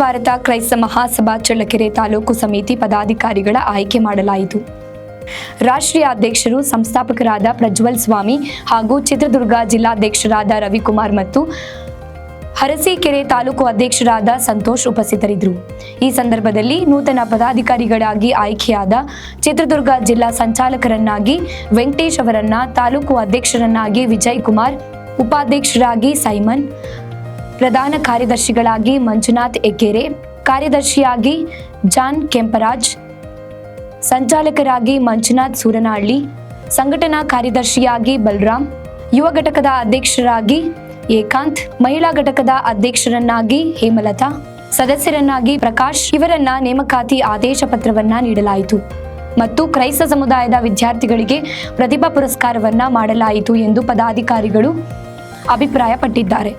ಭಾರತ ಕ್ರೈಸ್ತ ಮಹಾಸಭಾ ಚಳ್ಳಕೆರೆ ತಾಲೂಕು ಸಮಿತಿ ಪದಾಧಿಕಾರಿಗಳ ಆಯ್ಕೆ ಮಾಡಲಾಯಿತು. ರಾಷ್ಟ್ರೀಯ ಅಧ್ಯಕ್ಷರು ಸಂಸ್ಥಾಪಕರಾದ ಪ್ರಜ್ವಲ್ ಸ್ವಾಮಿ ಹಾಗೂ ಚಿತ್ರದುರ್ಗ ಜಿಲ್ಲಾಧ್ಯಕ್ಷರಾದ ರವಿಕುಮಾರ್ ಮತ್ತು ಹರಸೀಕೆರೆ ತಾಲೂಕು ಅಧ್ಯಕ್ಷರಾದ ಸಂತೋಷ್ ಉಪಸ್ಥಿತರಿದ್ದರು. ಈ ಸಂದರ್ಭದಲ್ಲಿ ನೂತನ ಪದಾಧಿಕಾರಿಗಳಾಗಿ ಆಯ್ಕೆಯಾದ ಚಿತ್ರದುರ್ಗ ಜಿಲ್ಲಾ ಸಂಚಾಲಕರನ್ನಾಗಿ ವೆಂಕಟೇಶ್ ಅವರನ್ನ ತಾಲೂಕು ಅಧ್ಯಕ್ಷರನ್ನಾಗಿ ವಿಜಯ್ ಕುಮಾರ್, ಉಪಾಧ್ಯಕ್ಷರಾಗಿ ಸೈಮನ್ ಪ್ರಧಾನ ಕಾರ್ಯದರ್ಶಿಗಳಾಗಿ ಮಂಜುನಾಥ್ ಎಗ್ಗೆರೆ ಕಾರ್ಯದರ್ಶಿಯಾಗಿ ಜಾನ್ ಕೆಂಪರಾಜ್, ಸಂಚಾಲಕರಾಗಿ ಮಂಜುನಾಥ್ ಸೂರನಹಳ್ಳಿ, ಸಂಘಟನಾ ಕಾರ್ಯದರ್ಶಿಯಾಗಿ ಬಲರಾಮ್ ಯುವ ಘಟಕದ ಅಧ್ಯಕ್ಷರಾಗಿ ಏಕಾಂತ್, ಮಹಿಳಾ ಘಟಕದ ಅಧ್ಯಕ್ಷರನ್ನಾಗಿ ಹೇಮಲತಾ, ಸದಸ್ಯರನ್ನಾಗಿ ಪ್ರಕಾಶ್, ಇವರನ್ನ ನೇಮಕಾತಿ ಆದೇಶ ಪತ್ರವನ್ನ ನೀಡಲಾಯಿತು ಮತ್ತು ಕ್ರೈಸ್ತ ಸಮುದಾಯದ ವಿದ್ಯಾರ್ಥಿಗಳಿಗೆ ಪ್ರತಿಭಾ ಪುರಸ್ಕಾರವನ್ನ ಮಾಡಲಾಯಿತು ಎಂದು ಪದಾಧಿಕಾರಿಗಳು ಅಭಿಪ್ರಾಯಪಟ್ಟಿದ್ದಾರೆ.